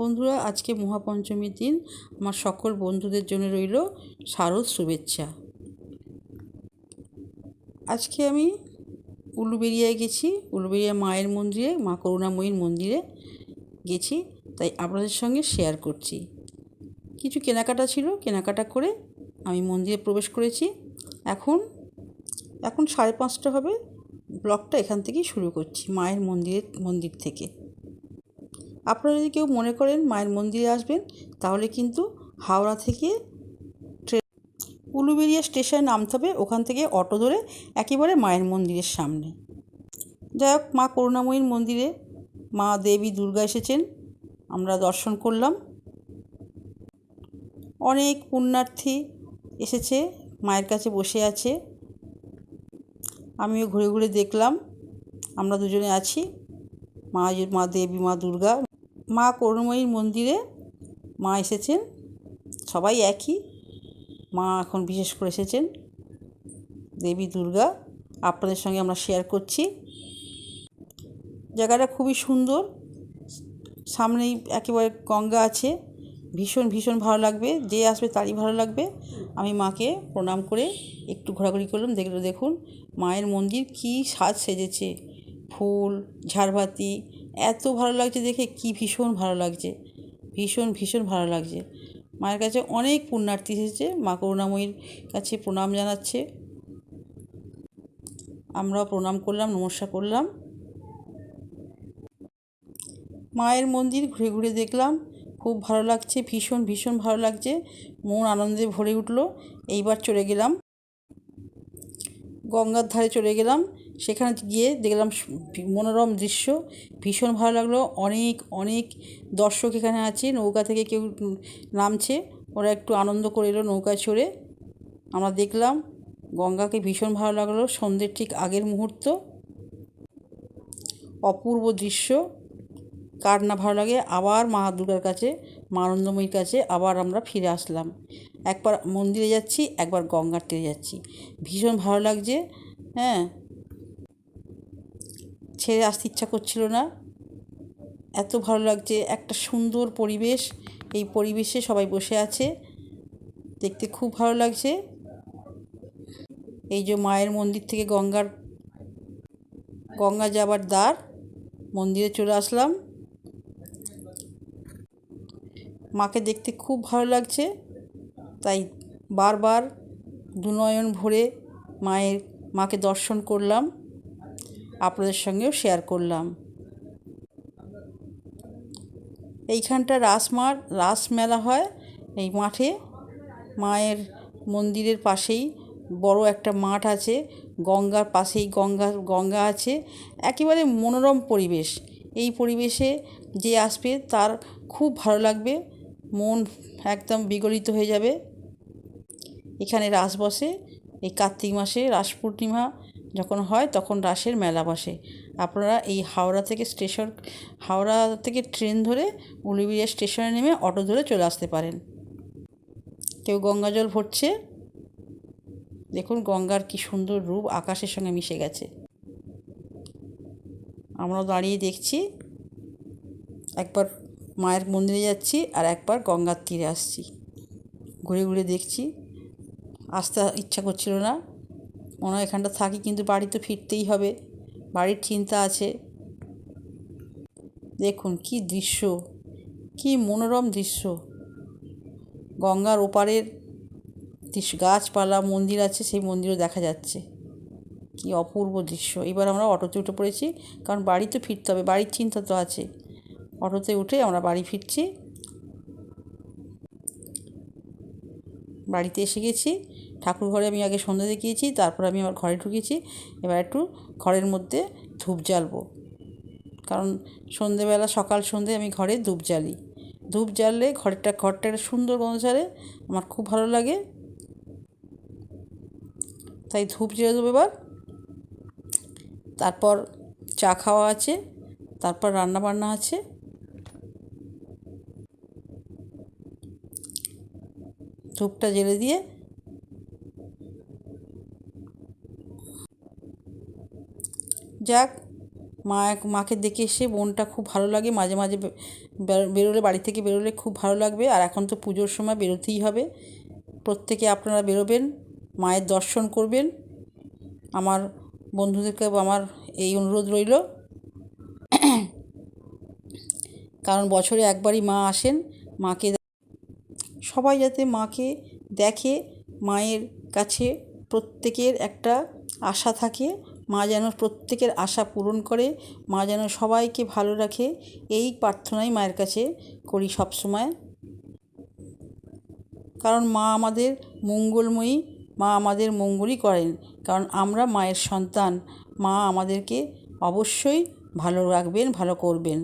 বন্ধুরা, আজকে মহাপঞ্চমীর দিন। আমার সকল বন্ধুদের জন্য রইল শারদ শুভেচ্ছা। আজকে আমি উলুবেরিয়ায় গেছি। উলুবেরিয়া মায়ের মন্দিরে, মা করুণাময়ীর মন্দিরে গেছি। তাই আপনাদের সঙ্গে শেয়ার করছি। কিছু কেনাকাটা ছিল, কেনাকাটা করে আমি মন্দিরে প্রবেশ করেছি। এখন এখন সাড়ে পাঁচটা হবে। ব্লগটা এখান থেকেই শুরু করছি, মায়ের মন্দিরের মন্দির থেকে। আপনারা যদি কেউ মনে করেন মায়ের মন্দিরে আসবেন, তাহলে কিন্তু হাওড়া থেকে ট্রেন উলুবেরিয়া স্টেশনে নামতে হবে। ওখান থেকে অটো ধরে একেবারে মায়ের মন্দিরের সামনে। যাই হোক, মা করুণাময়ীর মন্দিরে মা দেবী দুর্গা এসেছেন। আমরা দর্শন করলাম। অনেক পুণ্যার্থী এসেছে, মায়ের কাছে বসে আছে। আমিও ঘুরে ঘুরে দেখলাম। আমরা দুজনে আছি। মা মা দেবী, মা দুর্গা। মা করুণময়ীর মন্দিরে মা এসেছেন, সবাই একই। মা এখন বিশেষ করে এসেছেন, দেবী দুর্গা, আপনাদের সঙ্গে আমরা শেয়ার করছি। জায়গাটা খুবই সুন্দর, সামনেই একেবারে গঙ্গা আছে, ভীষণ ভীষণ ভালো লাগবে, যে আসবে তারই ভালো লাগবে। আমি মাকে প্রণাম করে একটু ঘোরাঘুরি করলাম, দেখল দেখুন, মায়ের মন্দির কী সাজ সেজেছে। ফুল, ঝাড়বাতি এত ভালো লাগছে দেখে, কি ভীষণ ভালো লাগছে। ভীষণ ভীষণ ভালো লাগছে। মায়ের কাছে অনেক পুণ্যার্থী এসেছে, মা করুণাময়ীর কাছে প্রণাম জানাচ্ছে। আমরাও প্রণাম করলাম, নমস্কার করলাম। মায়ের মন্দির ঘুরে ঘুরে দেখলাম, খুব ভালো লাগছে, ভীষণ ভীষণ ভালো লাগছে। মন আনন্দে ভরে উঠল, এইবার চলে গেলাম। গঙ্গার ধারে চলে গেলাম। সেখানে গিয়ে দেখলাম মনোরম দৃশ্য, ভীষণ ভালো লাগল। অনেক অনেক দর্শক এখানে আছে, নৌকা থেকে কেউ নামছে। ওরা একটু আনন্দ করে এলো নৌকায় চড়ে। আমরা দেখলাম গঙ্গাকে ভীষণ ভালো লাগল। সন্ধ্যের ঠিক আগের মুহূর্ত। অপূর্ব দৃশ্য। কার না ভালো লাগে? আবার মা দুর্গার কাছে, মা আনন্দময়ীর কাছে আবার আমরা ফিরে আসলাম। একবার মন্দিরে যাচ্ছি, একবার গঙ্গার তীরে যাচ্ছি। ভীষণ ভালো লাগছে হ্যাঁ। ছেড়ে আসতে ইচ্ছা করছিল না। এত ভালো লাগছে, একটা সুন্দর পরিবেশ, এই পরিবেশে সবাই বসে আছে। দেখতে খুব ভালো লাগছে। এই যে মায়ের মন্দির থেকে গঙ্গার, গঙ্গা যাবার দ্বার, মন্দিরে চলে আসলাম। মাকে দেখতে খুব ভালো লাগছে, তাই বারবার দুনয়ন ভরে মায়ের, মাকে দর্শন করলাম। আপনাদের সঙ্গেও শেয়ার করলাম। এইখানটা রাসমার রাস মেলা হয় এই মাঠে। মায়ের মন্দিরের পাশেই বড় একটা মাঠ আছে, গঙ্গার পাশেই গঙ্গা গঙ্গা আছে। একেবারে মনোরম পরিবেশ। এই পরিবেশে যে আসবে তার খুব ভালো লাগবে, মন একদম বিগলিত হয়ে যাবে। এখানে রাস বসে, এই কার্তিক মাসে রাস পূর্ণিমা যখন হয় তখন রাসের মেলা বসে। আপনারা এই হাওড়া থেকে স্টেশন, হাওড়া থেকে ট্রেন ধরে উলুবিয়া স্টেশনে নেমে অটো ধরে চলে আসতে পারেন। কেউ গঙ্গা জল ভরছে। দেখুন গঙ্গার কি সুন্দর রূপ আকাশের সঙ্গে মিশে গেছে। আমরাও দাঁড়িয়ে দেখছি, একবার মায়ের মন্দিরে যাচ্ছি আর একবার গঙ্গার তীরে আসছি। ঘুরে ঘুরে দেখছি। আসতে ইচ্ছা করছিল না। মনে হয় এখানটা থাকি কিন্তু বাড়ি তো ফিরতেই হবে। বাড়ির চিন্তা আছে। দেখুন কি দৃশ্য, কি মনোরম দৃশ্য। গঙ্গার ওপারের গাছপালা, মন্দির আছে, সেই মন্দিরও দেখা যাচ্ছে। কি অপূর্ব দৃশ্য। এবার আমরা অটোতে উঠে পড়েছি, কারণ বাড়ি তো ফিরতে হবে, বাড়ির চিন্তা তো আছে। অটোতে উঠে আমরা বাড়ি ফিরছি। বাড়িতে এসে গেছি ঠাকুর ঘরে আমি আগে সন্ধ্যে দেখিয়েছি, তারপর আমি আমার ঘরে ঢুকেছি। এবার একটু ঘরের মধ্যে ধূপ জ্বালবো। কারণ সন্ধেবেলা সকাল সন্ধে আমি ঘরে ধূপ জ্বালি। ধূপ জ্বাললে ঘরটা ঘরটা একটা সুন্দর গন্ধ ছাড়ে আমার খুব ভালো লাগে। তাই ধূপ জ্বেলে দেবো এবার। তারপর চা খাওয়া আছে, তারপর রান্না বান্না আছে। ধূপটা জ্বেলে দিয়ে যাক, মা মাকে দেখে এসে মনটা খুব ভালো লাগে। মাঝে মাঝে বেরোলে, বাড়ি থেকে বেরোলে খুব ভালো লাগবে। আর এখন তো পুজোর সময় বেরোতেই হবে। প্রত্যেকে আপনারা বেরোবেন, মায়ের দর্শন করবেন। আমার বন্ধুদেরকে আমার এই অনুরোধ রইল। কারণ বছরে একবারই মা আসেন, মাকে সবাই যাতে মাকে দেখে, মায়ের কাছে প্রত্যেকের একটা আশা থাকে। মা যেন প্রত্যেকের আশা পূরণ করে, মা যেন সবাইকে ভালো রাখে, এই প্রার্থনাই মায়ের কাছে করি সবসময়। কারণ মা আমাদের মঙ্গলময়ী, মা আমাদের মঙ্গলই করেন, কারণ আমরা মায়ের সন্তান। মা আমাদেরকে অবশ্যই ভালো রাখবেন, ভালো করবেন।